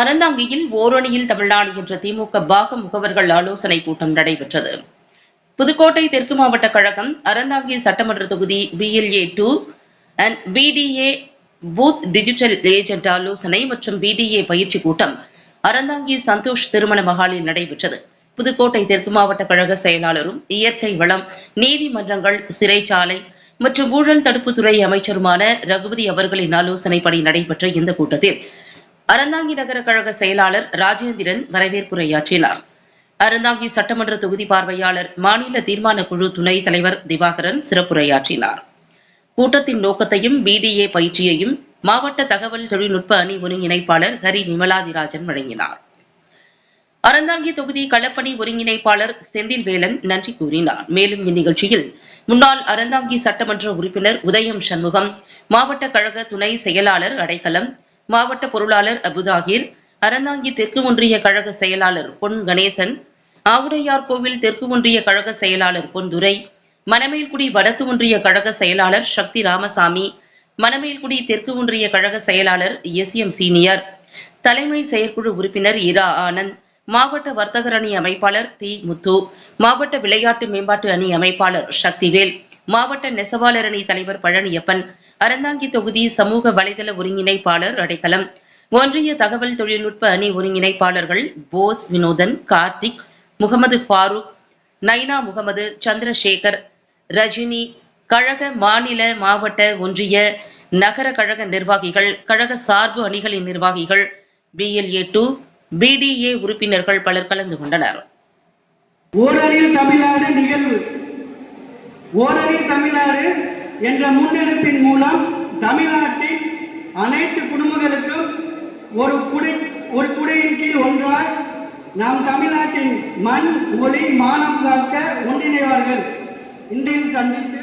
அறந்தாங்கியில் ஓரணியில் தமிழ்நாடு என்ற திமுக பாக முகவர்கள் ஆலோசனை கூட்டம் நடைபெற்றது. புதுக்கோட்டை தெற்கு மாவட்ட கழகம் அறந்தாங்கி சட்டமன்ற தொகுதி BLA two and BDA booth digital agent ஆலோசனை மற்றும் பிடிஏ பயிற்சி கூட்டம் அறந்தாங்கி சந்தோஷ் திருமண மகாலில் நடைபெற்றது. புதுக்கோட்டை தெற்கு மாவட்ட கழக செயலாளரும் இயற்கை வளம் நீதிமன்றங்கள் சிறைச்சாலை மற்றும் ஊழல் தடுப்புத்துறை அமைச்சருமான ரகுபதி அவர்களின் ஆலோசனைப்படி நடைபெற்ற இந்த கூட்டத்தில் அறந்தாங்கி நகர கழக செயலாளர் ராஜேந்திரன் வரவேற்புரையாற்றினார். அறந்தாங்கி சட்டமன்ற தொகுதி பார்வையாளர் மாநில தீர்மான குழு துணைத் தலைவர் திவாகரன் சிறப்புரையாற்றினார். கூட்டத்தின் நோக்கத்தையும் பிடிஏ பயிற்சியையும் மாவட்ட தகவல் தொழில்நுட்ப அணி ஒருங்கிணைப்பாளர் ஹரி விமலாதிராஜன் வழங்கினார். அறந்தாங்கி தொகுதி களப்பணி ஒருங்கிணைப்பாளர் செந்தில்வேலன் நன்றி கூறினார். மேலும் இந்நிகழ்ச்சியில் முன்னாள் அறந்தாங்கி சட்டமன்ற உறுப்பினர் உதயம் சண்முகம் மாவட்ட கழக துணை செயலாளர் அடைக்கலம் மாவட்ட பொருளாளர் அபுதாகிர் அறந்தாங்கி தெற்கு ஒன்றிய கழக செயலாளர் பொன் கணேசன் ஆவுடையார் கோவில் தெற்கு ஒன்றிய கழக செயலாளர் பொன்துரை மணமேல்குடி வடக்கு ஒன்றிய கழக செயலாளர் சக்தி ராமசாமி மணமேல்குடி தெற்கு ஒன்றிய கழக செயலாளர் எஸ் எம் சீனியர் தலைமை செயற்குழு உறுப்பினர் இரா ஆனந்த் மாவட்ட வர்த்தகர் அணி அமைப்பாளர் தி முத்து மாவட்ட விளையாட்டு மேம்பாட்டு அணி அமைப்பாளர் சக்திவேல் மாவட்ட நெசவாளர் அணி தலைவர் பழனியப்பன் அறந்தாங்கி தொகுதி சமூக வலைதள ஒருங்கிணைப்பாளர் அடைக்கலம். ஒன்றிய தகவல் தொழில்நுட்ப அணி ஒருங்கிணைப்பாளர்கள் போஸ் வினோதன் கார்த்திக் முகமது ஃபாரூக் நைனா முகமது சந்திரசேகர் ரஜினி கழக மாநில மாவட்ட ஒன்றிய நகர கழக நிர்வாகிகள் கழக சார்பு அணிகளின் நிர்வாகிகள் பிஎல்ஏ டூ பிடிஏ உறுப்பினர்கள் பலர் கலந்து கொண்டனர். ஓரறிவு தமிழ்நாடு நிகழ்வு. ஓரறிவு தமிழ்நாடு என்ற முன்னெடுப்பின் மூலம் தமிழ்நாட்டின் அனைத்து குடும்பங்களுக்கும் ஒரு குடை ஒரு குடையின் கீழ் ஒன்றாய் நாம் தமிழ்நாட்டின் மண் ஒளி மானம் காக்க ஒன்றிணைவார்கள். இன்றையில் சந்தித்து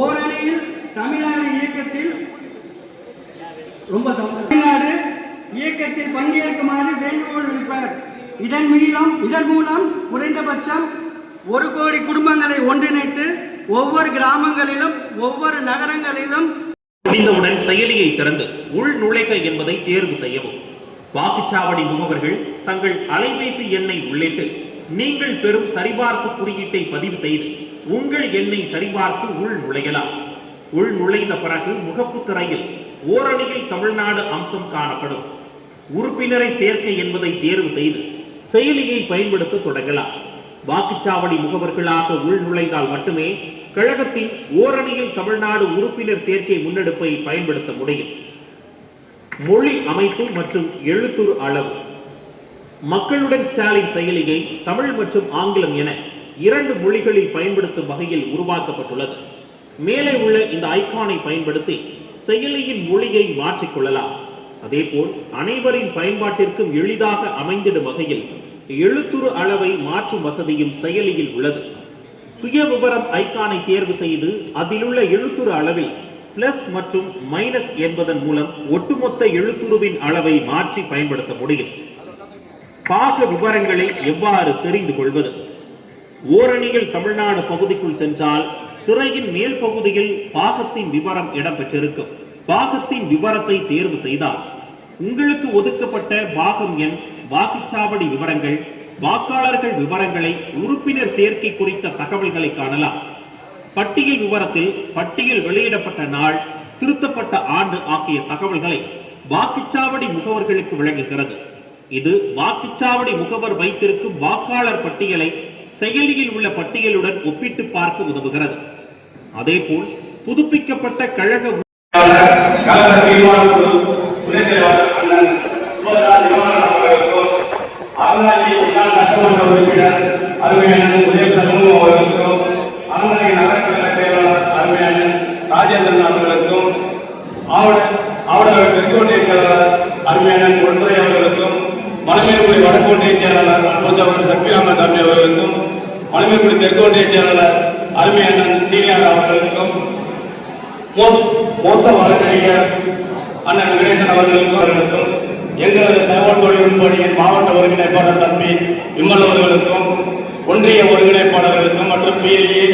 ஓரணியில் தமிழ்நாடு இயக்கத்தில் ரொம்ப தமிழ்நாடு இயக்கத்தில் பங்கேற்குமாறு வேண்டுகோள் விடுப்பார். இதன் மூலம் இதன் மூலம் குறைந்தபட்சம் ஒரு கோடி குடும்பங்களை ஒன்றிணைத்து ஒவ்வொரு கிராமங்களிலும் ஒவ்வொரு நகரங்களிலும் முடிந்தவுடன் செயலியை திறந்து உள் நுழைக என்பதை தேர்வு செய்யவும். வாக்குச்சாவடி முகவர்கள் தங்கள் அலைபேசி எண்ணை உள்ளிட்டு நீங்கள் பெறும் சரிபார்ப்பு குறியீட்டை பதிவு செய்து உங்கள் எண்ணை சரிபார்த்து உள் நுழையலாம். உள் நுழைந்த பிறகு முகப்பு திரையில் ஓரணியில் தமிழ்நாடு அம்சம் காணப்படும். உறுப்பினரை சேர்க்கை என்பதை தேர்வு செய்து செயலியை பயன்படுத்த தொடங்கலாம். வாக்குச்சாவடி முகவர்களாக உள் நுழைந்தால் மட்டுமே கழகத்தின் ஓரணியில் தமிழ்நாடு உறுப்பினர் சேர்க்கை முன்னெடுப்பை பயன்படுத்த முடியும். மொழி அமைப்பு மற்றும் எழுத்துரு அளவு. மக்களுடன் ஸ்டாலின் செயலியை தமிழ் மற்றும் ஆங்கிலம் என இரண்டு மொழிகளில் பயன்படுத்தும் வகையில் உருவாக்கப்பட்டுள்ளது. மேலே உள்ள இந்த ஐகானை பயன்படுத்தி செயலியின் மொழியை மாற்றிக்கொள்ளலாம் அதேபோல் அனைவரின் பயன்பாட்டிற்கும் எளிதாக அமைந்திடும் வகையில் எழுத்துரு அளவை மாற்றும் வசதியும் செயலியில் உள்ளது. சுய விவரம் ஐக்கானை தேர்வு செய்து அதிலுள்ள எழுத்துரு அளவில் பிளஸ் மற்றும் மைனஸ் என்பதன் மூலம் ஒட்டுமொத்த எழுத்துருவின் அளவை மாற்றி பயன்படுத்த முடியும். பாக விவரங்களை எவ்வாறு தெரிந்து கொள்வது? ஓரணியில் தமிழ்நாடு பகுதிக்குள் சென்றால் திரையின் மேல் பகுதியில் பாகத்தின் விவரம் இடம்பெற்றிருக்கும். பாகத்தின் விவரத்தை தேர்வு செய்தால் உங்களுக்கு ஒதுக்கப்பட்ட பாகம் எண் வாக்குச்சாவடி விவரங்கள் வாக்காளர்கள் விவரங்களை உறுப்பினர் சேர்க்கை குறித்த தகவல்களை காணலாம். பட்டியல் விவரத்தில் பட்டியல் வெளியிடப்பட்ட நாள் திருத்தப்பட்ட ஆண்டு ஆகிய தகவல்களை வாக்குச்சாவடி முகவர்களுக்கு வழங்குகிறது. இது வாக்குச்சாவடி முகவர் வைத்திருக்கும் வாக்காளர் பட்டியலை செயலியில் உள்ள பட்டியலுடன் ஒப்பிட்டு பார்க்க உதவுகிறது. அதேபோல் புதுப்பிக்கப்பட்ட கழக கழக தீர்மானம் குழு துணைத் தலைவர் அண்ணன் சுபதா நிவாரணம் அவர்களுக்கும் அறந்தாங்கி முன்னாள் சட்டமன்ற உறுப்பினர் அருமையான உதய சண்முகம் அவர்களுக்கும் அறந்தாங்கி நகர கழக செயலாளர் அருமையான ராஜேந்திரன் அவர்களுக்கும் ஆவட ஆவடவர் தெற்கோட்டிய செயலாளர் அருமையான ஒன்றை அவர்களுக்கும் மலைமேல்குடி வடக்கோட்டை செயலாளர் அன்புஜவர் சக்திராமசாமி அவர்களுக்கும் மலைமேல்குடி தெற்கோட்டை செயலாளர் அருமையான சீனியர் அவர்களுக்கும் மூ- மூத்த வழக்கறிஞர் அண்ணன் கணேசன் அவர்களுக்கும் அவர்களுக்கும் எங்களது தகவல் தொழில்நுட்பணியின் மாவட்ட ஒருங்கிணைப்பாளர் தம்பி விமல் அவர்களுக்கும் ஒன்றிய ஒருங்கிணைப்பாளர்களுக்கும் மற்றும் பிஎல்ஏ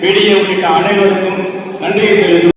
பிடிஏ உள்ளிட்ட அனைவருக்கும் நன்றியை தெரிவித்து